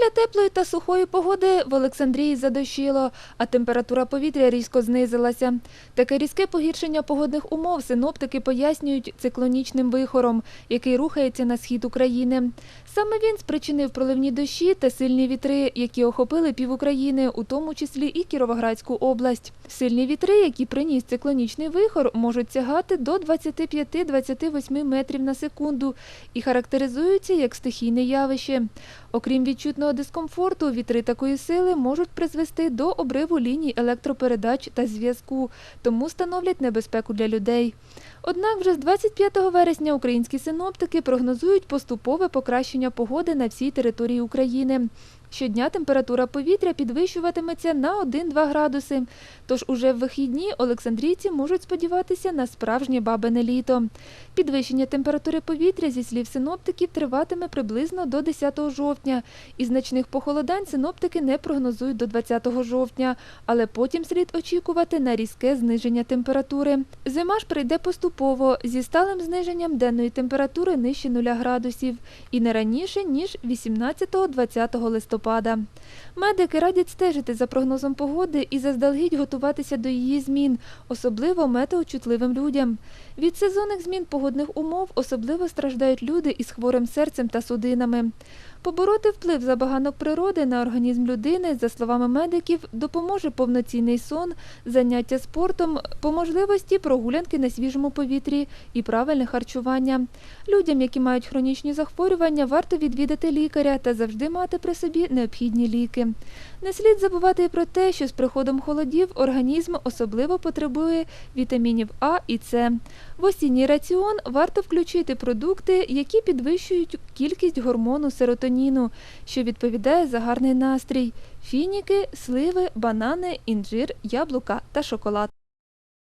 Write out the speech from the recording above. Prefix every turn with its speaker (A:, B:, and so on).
A: Після теплої та сухої погоди в Олександрії задощило, а температура повітря різко знизилася. Таке різке погіршення погодних умов синоптики пояснюють циклонічним вихором, який рухається на схід України. Саме він спричинив проливні дощі та сильні вітри, які охопили пів України, у тому числі і Кіровоградську область. Сильні вітри, які приніс циклонічний вихор, можуть сягати до 25-28 метрів на секунду і характеризуються як стихійне явище. Окрім відчутного дискомфорту, вітри такої сили можуть призвести до обриву ліній електропередач та зв'язку, тому становлять небезпеку для людей. Однак вже з 25 вересня українські синоптики прогнозують поступове покращення погоди на всій території України. Щодня температура повітря підвищуватиметься на 1-2 градуси. Тож уже в вихідні олександрійці можуть сподіватися на справжнє бабине літо. Підвищення температури повітря, зі слів синоптиків, триватиме приблизно до 10 жовтня. І значних похолодань синоптики не прогнозують до 20 жовтня, але потім слід очікувати на різке зниження температури. Зима ж прийде поступово зі сталим зниженням денної температури нижче 0 градусів і не раніше, ніж 18-20 листопада. Медики радять стежити за прогнозом погоди і заздалегідь готуватися до її змін, особливо метеочутливим людям. Від сезонних змін погодних умов особливо страждають люди із хворим серцем та судинами. Побороти вплив забаганок природи на організм людини, за словами медиків, допоможе повноцінний сон, заняття спортом, по можливості прогулянки на свіжому повітрі і правильне харчування. Людям, які мають хронічні захворювання, варто відвідати лікаря та завжди мати при собі необхідні ліки. Не слід забувати і про те, що з приходом холодів організм особливо потребує вітамінів А і С. В осінній раціон варто включити продукти, які підвищують кількість гормону серотоніну, що відповідає за гарний настрій: фініки, сливи, банани, інжир, яблука та шоколад.